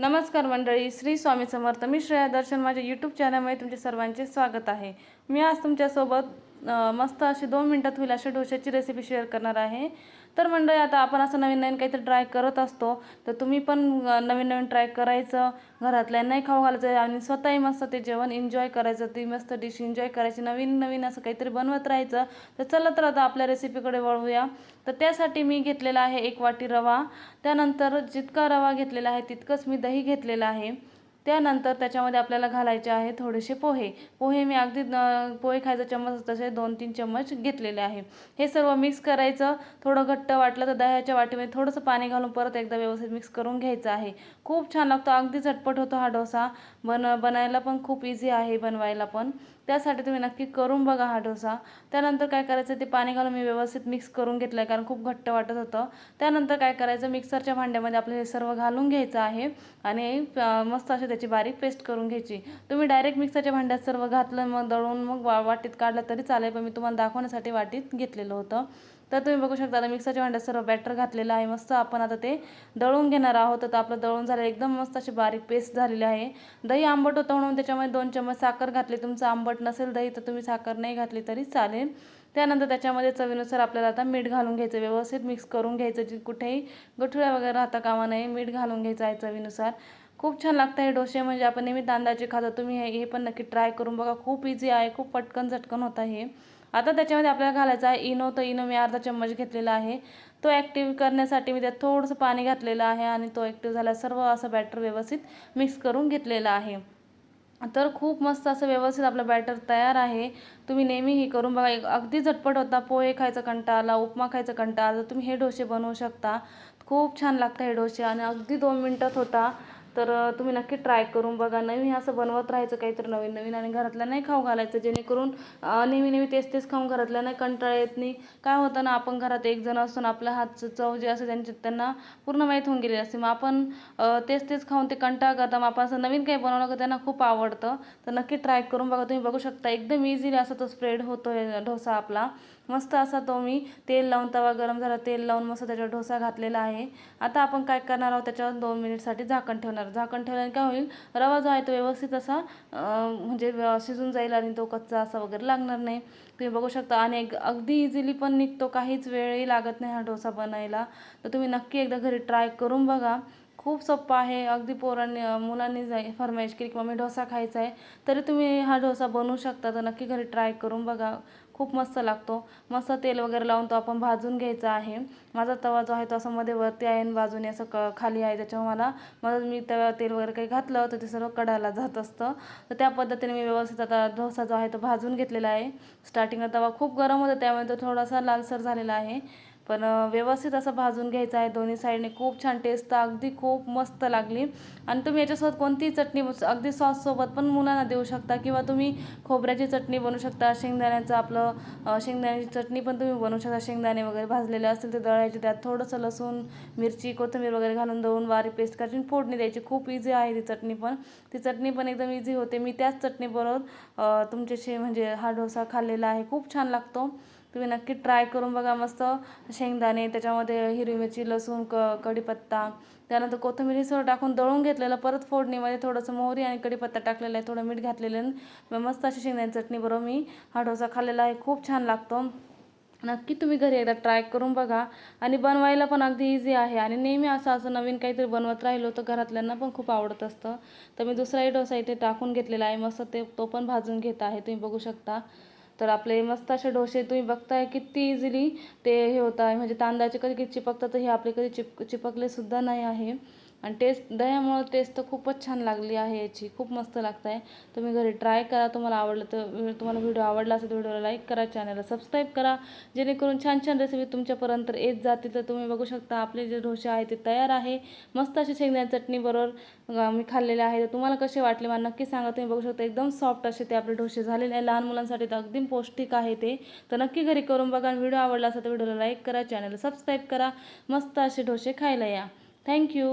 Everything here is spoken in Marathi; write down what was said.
नमस्कार मंडळी श्री स्वामी समर्थ. मी श्रेया दर्शन. माझ्या यूट्यूब चॅनलमध्ये तुमचे सर्वांचे स्वागत आहे. मी आज तुमच्यासोबत मस्त अशी दोन मिनटात होईल अशा डोशाची रेसिपी शेअर करणार आहे. तर मंडळी आता आपण असं नवीन नवीन काहीतरी ट्राय करत असतो. तर तुम्ही पण नवीन नवीन ट्राय करायचं घरातल्यांनाही खाऊ घालायचं आणि स्वतःही मस्त ते जेवण एन्जॉय करायचं ती मस्त डिश एन्जॉय करायची नवीन नवीन असं काहीतरी बनवत राहायचं. तर चला तर आता आपल्या रेसिपीकडे वळूया. तर त्यासाठी मी घेतलेला आहे एक वाटी रवा. त्यानंतर जितका रवा घेतलेला आहे तितकंच मी दही घेतलेलं आहे. त्यानंतर त्याच्यामध्ये आपल्याला घालायचे आहे थोडेसे पोहे. पोहे मी अगदी न- पोहे खायचा चम्मच तसे दोन तीन चम्मच घेतलेले आहे. हे सर्व मिक्स करायचं. थोडं घट्ट वाटलं तर दह्याच्या वाटीमध्ये थोडंसं पाणी घालून परत एकदा व्यवस्थित मिक्स करून घ्यायचं आहे. खूप छान लागतो. अगदी झटपट होतो हा डोसा. बन बनायला पण खूप इझी आहे बनवायला पण. त्यासाठी तुम्ही नक्की करून बघा हा डोसा. त्यानंतर काय करायचं ते पाणी घालून मी व्यवस्थित मिक्स करून घेतलं आहे कारण खूप घट्ट वाटत होतं. त्यानंतर काय करायचं मिक्सरच्या भांड्यामध्ये आपल्याला हे सर्व घालून घ्यायचं आहे आणि मस्त अशी त्याची बारीक पेस्ट करून घ्यायची. तुम्ही डायरेक्ट मिक्सरच्या भांड्यात सर्व घातलं मग दळून मग वा वाटीत काढलं तरी चालेल पण मी तुम्हाला दाखवण्यासाठी वाटीत घेतलेलं होतं. तर तुम्ही बघू शकता आता मिक्सरच्या भांड्यात सर्व बॅटर घातलेलं आहे. मस्त आपण आता ते दळून घेणार आहोत. तर आपलं दळून झालं एकदम मस्त अशी बारीक पेस्ट झालेली आहे. दही आंबट होतं म्हणून त्याच्यामध्ये दोन चम्मच साखर घातली. तुमचं आंबट नसेल दही तर तुम्ही साखर नाही घातली तरी चालेल. त्यानंतर त्याच्यामध्ये चवीनुसार आपल्याला आता मीठ घालून घ्यायचं. व्यवस्थित मिक्स करून घ्यायचं. जी कुठेही गठुळ्या वगैरे राहता कामा नये मीठ घालून घ्यायचं आहे चवीनुसार. खूप छान लागतं हे डोसे. म्हणजे आपण नेहमी तांदळाचे खातो. तुम्ही हे हे पण नक्की ट्राय करून बघा. खूप इझी आहे. खूप पटकन झटकन होतं हे. आता त्याच्यामध्ये आपल्याला घालायचं आहे. इनो तर इनो मी अर्धा चम्मच घेतलेला आहे. तो ॲक्टिव्ह करण्यासाठी मी त्यात थोडंसं पाणी घातलेलं आहे आणि तो ॲक्टिव्ह झाला सर्व असं बॅटर व्यवस्थित मिक्स करून घेतलेलं आहे. तर खूप मस्त असं व्यवस्थित आपलं बॅटर तयार आहे. तुम्ही नेहमी हे करून बघा. एक अगदी झटपट होता. पोहे खायचा कंटाळा आला उपमा खायचा कंटाळा. आला तुम्ही हे डोसे बनवू शकता. खूप छान लागतं हे डोसे आणि अगदी दोन मिनटात होता. तर तुम्ही नक्की ट्राय करून बघा. नवीन असं बनवत राहायचं काहीतरी नवीन नवीन आणि घरातल्या नाही खाऊ घालायचं. जेणेकरून नेहमी नेहमी तेच तेच खाऊन घरातल्या नाही कंटाळा येत नाही. काय होतं ना आपण घरात एक जण असून आपल्या हातचं चव जे असते त्यांची त्यांना पूर्ण माहीत होऊन गेलेली असते. मग आपण तेच तेच खाऊन ते कंटाळा करता मग आपण असं नवीन काही बनवलं का त्यांना खूप आवडतं. तर नक्की ट्राय करून बघा. तुम्ही बघू शकता एकदम इझिली असा तो स्प्रेड होतो आहे डोसा आपला. मस्त असा तो मी तेल लावून तवा गरम झाला तेल लावून मस्त त्याच्यावर डोसा घातलेला आहे. आता आपण काय करणार आहोत? त्याच्यावर दोन मिनिटसाठी झाकण ठेवणार झाकण ठेवल्याने काय होईल? रवा जो आहे तो व्यवस्थित असा म्हणजे शिजून जाईल आणि तो कच्चा असा वगैरे लागणार नाही. तुम्ही बघू शकता आणि एक अगदी इझिली पण निघतो काहीच वेळही लागत नाही हा डोसा बनायला. तर तुम्ही नक्की एकदा घरी ट्राय करून बघा. खूप सोप्पं आहे. अगदी पोरांनी मुलांनी जाई फरमाईश केली की मम्मी डोसा खायचा आहे. तरी तुम्ही हा डोसा बनवू शकता. तर नक्की घरी ट्राय करून बघा. खूप मस्त लागतो. मस्त तेल वगैरे लावून तो आपण भाजून घ्यायचा आहे. माझा तवा जो आहे तो असं मध्ये वरती आहे आणि बाजूने असं क खाली आहे. त्याच्यामुळे मला मला मी तव्या तेल वगैरे काही घातलं तर ते सर्व कडायला जात असतं. तर त्या पद्धतीने मी व्यवस्थित आता डोसा जो आहे तो भाजून घेतलेला आहे. स्टार्टिंगला तवा खूप गरम होता. त्यामुळे तो थोडासा लालसर झालेला आहे. पण व्यवस्थित असं भाजून घ्यायचं आहे. दोन्ही साईडने खूप छान टेस्ट अगदी खूप मस्त लागली. आणि तुम्ही याच्यासोबत कोणतीही चटणी अगदी सॉससोबत पण मुलांना देऊ शकता किंवा तुम्ही खोबऱ्याची चटणी बनवू शकता. शेंगदाण्याचं आपलं शेंगदाण्याची चटणी पण तुम्ही बनवू शकता. शेंगदाणे वगैरे भाजलेले असतील ते दळायचे त्यात थोडंसं लसूण मिरची कोथिंबीर वगैरे घालून दळून वारी पेस्ट करायची फोडणी द्यायची. खूप इझी आहे ती चटणी पण. ती चटणी पण एकदम इझी होते. मी त्याच चटणीबरोबर तुमच्याशी म्हणजे हा डोसा खाल्लेला आहे. खूप छान लागतो. तुम्ही नक्की ट्राय करून बघा मस्त. शेंगदाणे त्याच्यामध्ये हिरवी मिरची लसूण क कढीपत्ता. त्यानंतर कोथिंबीर सगळं टाकून दळून घेतलेलं परत फोडणीमध्ये थोडंसं मोहरी आणि कढीपत्ता टाकलेला आहे थोडं मीठ घातलेलं आहे. मस्त अशी शेंगदाणे चटणी बरोबर मी हा डोसा खाल्लेला आहे खूप छान लागतो. नक्की तुम्ही घरी एकदा ट्राय करून बघा. आणि बनवायला पण अगदी इझी आहे. आणि नेहमी असं असं नवीन काहीतरी बनवत राहिलो तर घरातल्यांना पण खूप आवडत असतं. तर मी दुसराही डोसा इथे टाकून घेतलेला आहे. मस्त ते तो पण भाजून घेत आहे. तुम्ही बघू शकता. तर आपले मस्त असे डोसे तुम्ही बघताय किती इझिली ते हे होत आहे. म्हणजे तांदळाचे कधी चिपकतात तर हे आपले कधी चिप चिपकले सुद्धा नाही आहे. आणि टेस्ट दह्यामुळं टेस्ट तर खूपच छान लागली आहे याची. खूप मस्त लागत आहे तुम्ही घरी ट्राय करा. तुम्हाला आवडलं तर तुम्हाला व्हिडिओ आवडला असेल तर व्हिडिओला लाईक करा चॅनलला सबस्क्राईब करा. जेणेकरून छान छान रेसिपी तुमच्यापर्यंत येत जातील तर तुम्ही बघू शकता. आपले जे ढोसे आहे ते तयार आहे. मस्त असे शेंगदाणे चटणीबरोबर मी खाल्लेले आहे. तर तुम्हाला कसे वाटले मला नक्की सांगा. तुम्ही बघू शकता एकदम सॉफ्ट असे ते आपले डोसे झालेले आहे. लहान मुलांसाठी तर अगदी पौष्टिक आहे ते. तर नक्की घरी करून बघा. आणि व्हिडिओ आवडला असेल तर व्हिडिओला लाईक करा चॅनलला सबस्क्राईब करा. मस्त असे ढोसे खायला या. थँक्यू